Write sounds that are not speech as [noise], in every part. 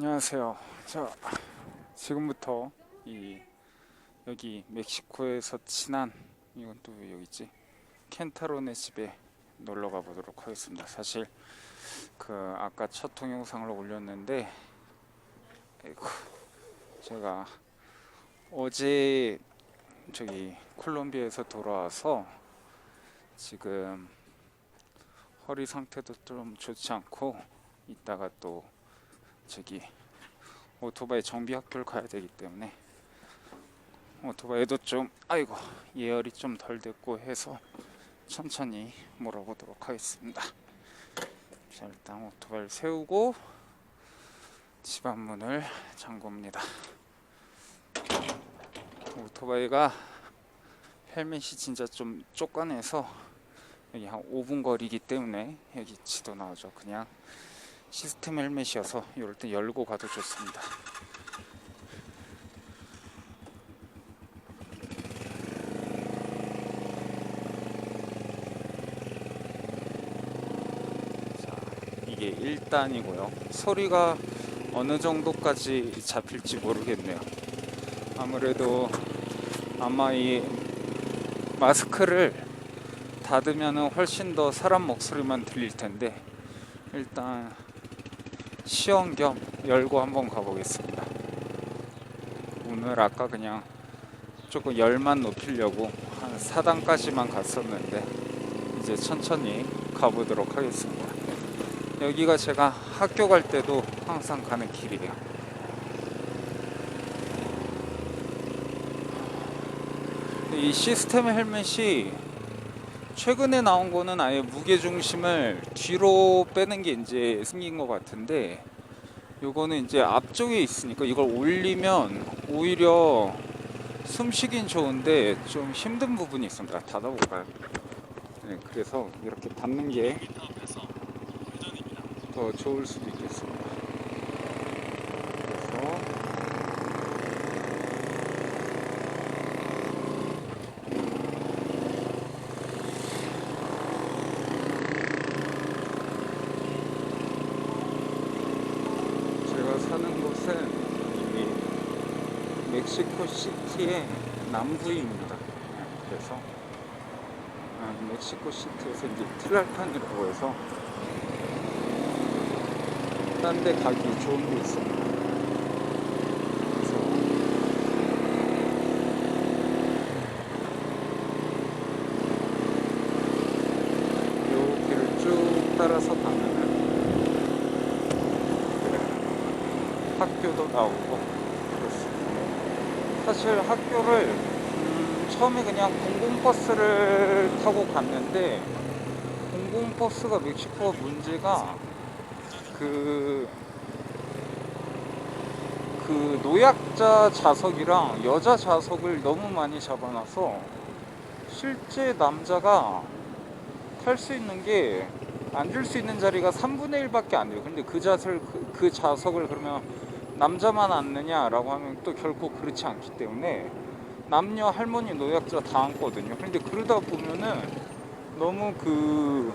안녕하세요. 자, 지금부터 이 여기 멕시코에서 친한 이건 또왜 여기 있지? 켄타로네 집에 놀러 가 보도록 하겠습니다. 사실 그 아까 첫 동영상을 올렸는데 아이고, 제가 어제 저기 콜롬비아에서 돌아와서 지금 허리 상태도 좀 좋지 않고 이따가 또 저기 오토바이 정비 학교를 가야 되기 때문에 오토바이도 좀 아이고 예열이 좀 덜 됐고 해서 천천히 몰아보도록 하겠습니다. 자 일단 오토바이를 세우고 집 앞문을 잠굽니다. 오토바이가 헬멧이 진짜 좀 쫓겨내서 여기 한 5분 거리기 때문에 여기 지도 나오죠. 그냥 시스템 헬멧이어서 이럴 때 열고 가도 좋습니다. 자, 이게 1단이고요. 소리가 어느 정도까지 잡힐지 모르겠네요. 아무래도 아마 이 마스크를 닫으면 훨씬 더 사람 목소리만 들릴 텐데 일단 시험 겸 열고 한번 가보겠습니다. 오늘 아까 그냥 조금 열만 높이려고 한 4단까지만 갔었는데 이제 천천히 가보도록 하겠습니다. 여기가 제가 학교 갈 때도 항상 가는 길이에요. 이 시스템 헬멧이 최근에 나온 거는 아예 무게 중심을 뒤로 빼는 게 이제 생긴 것 같은데 요거는 이제 앞쪽에 있으니까 이걸 올리면 오히려 숨쉬긴 좋은데 좀 힘든 부분이 있습니다. 닫아볼까요? 네, 그래서 이렇게 닫는 게 더 좋을 수도 있겠습니다. 그래서 제가 사는 곳은 이 멕시코 시티의 남부입니다. 네, 그래서 아, 멕시코 시티에서 이제 트랄칸이라고 해서 딴 데 가기 좋은 게 있습니다. 그래서 요 길을 쭉 따라서 가면은 학교도 나오고. 사실 학교를 음, 처음에 그냥 공공버스를 타고 갔는데 공공버스가 멕시코가 문제가 그, 그 노약자 좌석이랑 여자 좌석을 너무 많이 잡아놔서 실제 남자가 탈 수 있는 게 앉을 수 있는 자리가 3분의 1밖에 안 돼요. 근데 그 좌석을, 그, 그 좌석을 그러면 남자만 앉느냐라고 하면 또 결코 그렇지 않기 때문에 남녀 할머니 노약자 다 앉거든요. 근데 그러다 보면은 너무 그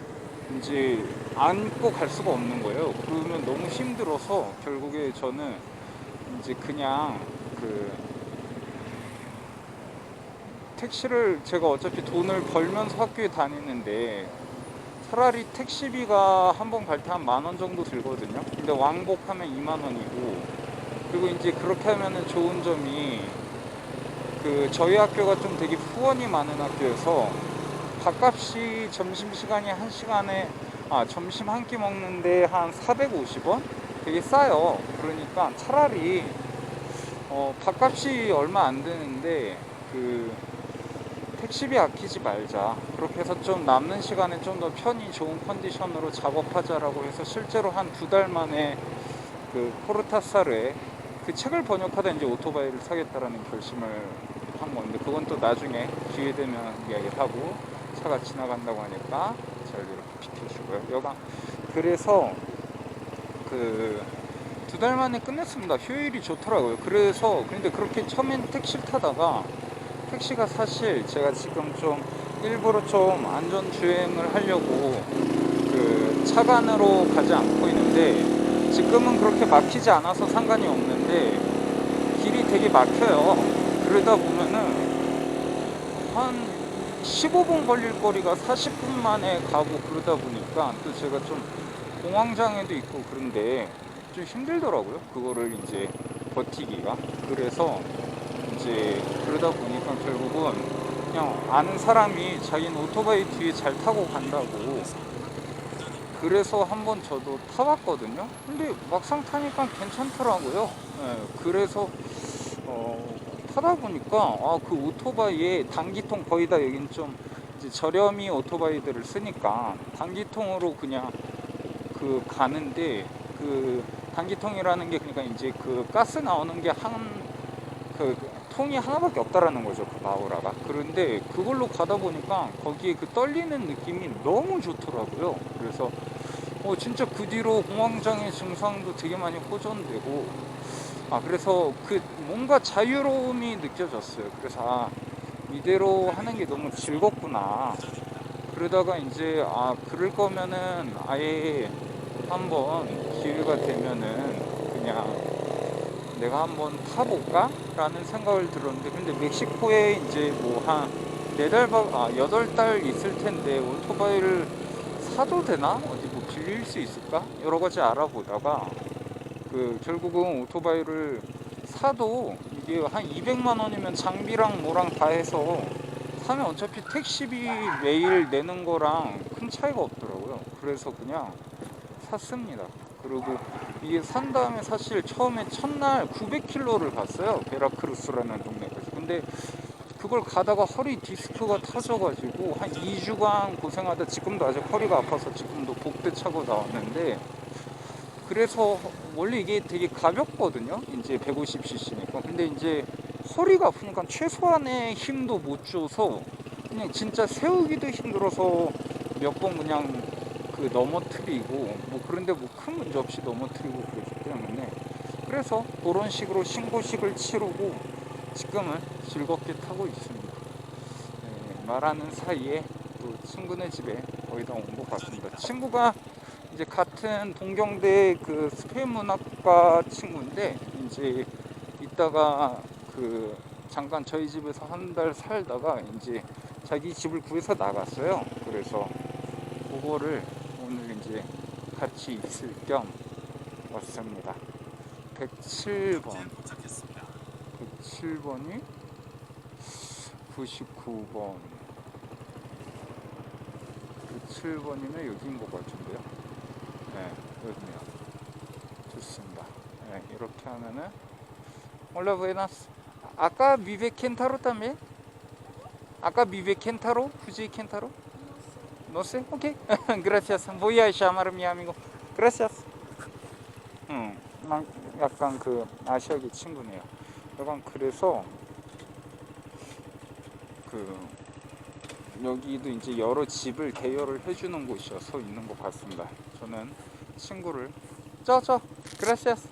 이제 안고 갈 수가 없는 거예요. 그러면 너무 힘들어서 결국에 저는 이제 그냥 그 택시를 제가 어차피 돈을 벌면서 학교에 다니는데 차라리 택시비가 한 번 갈 때 한 만 원 정도 들거든요. 근데 왕복하면 2만 원이고 그리고 이제 그렇게 하면은 좋은 점이 그 저희 학교가 좀 되게 후원이 많은 학교여서 밥값이 점심시간이 한 시간에 아 점심 한 끼 먹는데 한 450원? 되게 싸요. 그러니까 차라리 어 밥값이 얼마 안 드는데 그 택시비 아끼지 말자. 그렇게 해서 좀 남는 시간에 좀 더 편히 좋은 컨디션으로 작업하자라고 해서 실제로 한 두 달 만에 그 포르타사르에 그 책을 번역하다 이제 오토바이를 사겠다라는 결심을 한 건데 그건 또 나중에 기회 되면 이야기하고 차가 지나간다고 하니까 잘 이렇게 비켜주고요. 여가 그래서 그 두 달 만에 끝냈습니다. 효율이 좋더라고요. 그래서 근데 그렇게 처음엔 택시를 타다가 택시가 사실 제가 지금 좀 일부러 좀 안전 주행을 하려고 그 차간으로 가지 않고 있는데 지금은 그렇게 막히지 않아서 상관이 없는데 길이 되게 막혀요. 그러다 보면은 한 15분 걸릴 거리가 40분 만에 가고 그러다 보니까 또 제가 좀 공황장애도 있고 그런데 좀 힘들더라고요. 그거를 이제 버티기가. 그래서 이제 그러다 보니까 결국은 그냥 아는 사람이 자기는 오토바이 뒤에 잘 타고 간다고 그래서 한번 저도 타봤거든요. 근데 막상 타니까 괜찮더라고요. 예, 그래서 어, 타다 보니까 아, 그 오토바이에 단기통 거의 다 여긴 좀 저렴이 오토바이들을 쓰니까 단기통으로 그냥 그 가는데 그 단기통이라는 게 그러니까 이제 그 가스 나오는 게 한 그 통이 하나밖에 없다라는 거죠 그 마우라가 그런데 그걸로 가다 보니까 거기에 그 떨리는 느낌이 너무 좋더라고요 그래서 어 진짜 그 뒤로 공황장애 증상도 되게 많이 호전되고 아 그래서 그 뭔가 자유로움이 느껴졌어요 그래서 아 이대로 하는 게 너무 즐겁구나 그러다가 이제 아 그럴 거면은 아예 한번 기회가 되면은 그냥 내가 한번 타볼까? 라는 생각을 들었는데 근데 멕시코에 이제 뭐 한 네달 아 여덟 달 있을 텐데 오토바이를 사도 되나? 빌릴 수 있을까? 여러 가지 알아보다가 그 결국은 오토바이를 사도 이게 한 200만 원이면 장비랑 뭐랑 다 해서 사면 어차피 택시비 매일 내는 거랑 큰 차이가 없더라고요. 그래서 그냥 샀습니다. 그리고 이게 산 다음에 사실 처음에 첫날 900km를 갔어요. 베라크루스라는 동네까지. 근데 그걸 가다가 허리 디스크가 터져가지고 한 2주간 고생하다 지금도 아직 허리가 아파서 지금도 복대 차고 나왔는데 그래서 원래 이게 되게 가볍거든요. 이제 150cc니까. 근데 이제 허리가 아프니까 최소한의 힘도 못 줘서 그냥 진짜 세우기도 힘들어서 몇 번 그냥 그 넘어뜨리고 뭐 그런데 뭐 큰 문제 없이 넘어뜨리고 그러기 때문에 그래서 그런 식으로 신고식을 치르고 지금은 즐겁게 타고 있습니다. 네, 말하는 사이에 또 친구네 집에 거의 다 온 것 같습니다. 친구가 이제 같은 동경대 그 스페인 문학과 친구인데 이제 이따가 그 잠깐 저희 집에서 한 달 살다가 이제 자기 집을 구해서 나갔어요. 그래서 그거를 오늘 이제 같이 있을 겸 왔습니다. 107번. 107번이 99번. 107번이면 여기인 것 같은데요. 네, 여기네요. 좋습니다. 네, 이렇게 하면은 Hola, buenas. Acá vive Kentaro también? Acá vive Kentaro? Fuji Kentaro? No sé. Ok. Gracias. Voy a llamar a mi. 음, 막 약간 그 아시아계 친구네요. 약간 그래서 그 여기도 이제 여러 집을 대여를 해주는 곳이어서 있는 것 같습니다. 저는 친구를 저저 gracias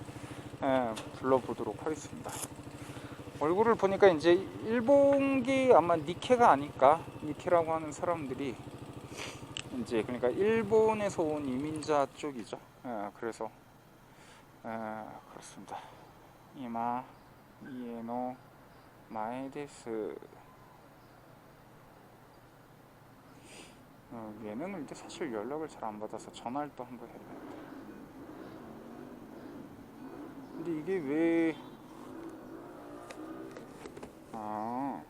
예, 불러보도록 하겠습니다. 얼굴을 보니까 이제 일본기 아마 니케가 아닐까 니케라고 하는 사람들이 이제 그러니까 일본에서 온 이민자 쪽이죠. 예, 그래서 예, 그렇습니다. 이마 이에노 마에데스 어, 얘는 근데 사실 연락을 잘 안 받아서 전화를 또 한번 해야겠다. 근데 이게 왜 아.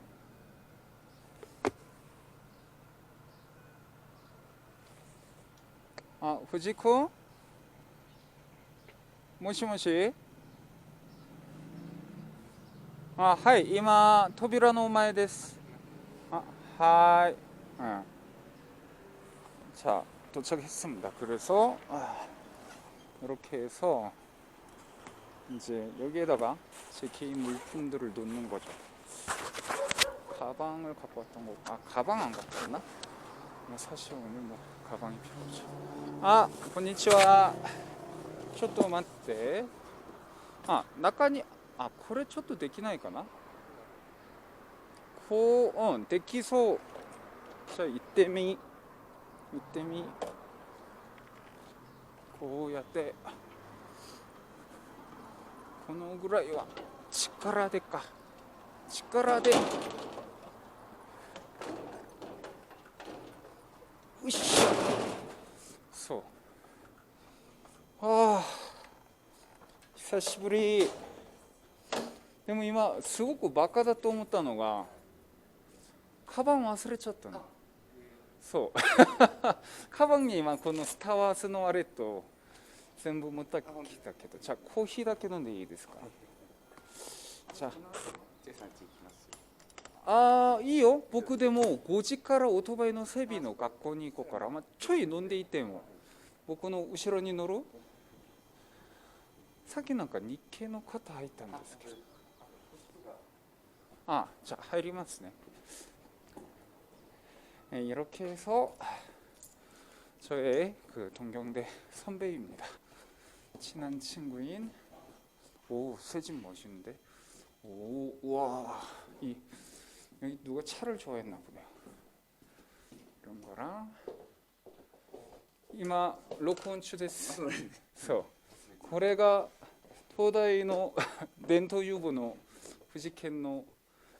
아, 후지코? 모시모시? 아, 하이, 이마 토비라 노 마에 데스. 아, 하이. 아. 자, 도착했습니다. 그래서 아, 이렇게 해서 이제 여기에다가 제 개인 물품들을 놓는 거죠. 가방을 갖고 왔던 거, 아 가방 안 갖고 왔나? 뭐 사실 오늘 뭐 가방이 필요하죠. 아, konnichiwa. ちょっと待って。あ、中に、あ、これちょっとできないかなこう、うん、できそう。じ ゃあ行ってみ。こうやって。このぐらいは。力でか。力で。よいしょ。そう。ああ。久しぶり。でも今すごくバカだと思ったのがカバン忘れちゃったの。そう。[laughs] カバンに今このスター・ワースのあれと全部持ってきたけどじゃあコーヒーだけ飲んでいいですか？じゃあ。あいいよ。僕でも5時からオートバイの整備の学校に行こうから、まあ、ちょい飲んでいても。僕の後ろに乗るさっきなんか日系の方入ったんですけど。 아, 자, 入りますね. 네, 이렇게 해서 저의 그 동경대 선배입니다. 친한 친구인 오 새집 멋있는데 오와이 여기 누가 차를 좋아했나 보네요. 이런 거랑 이마 로콘츠 데스 고래가 토다이노 [laughs] 렌토 유부노 후지켄노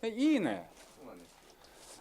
네, 이네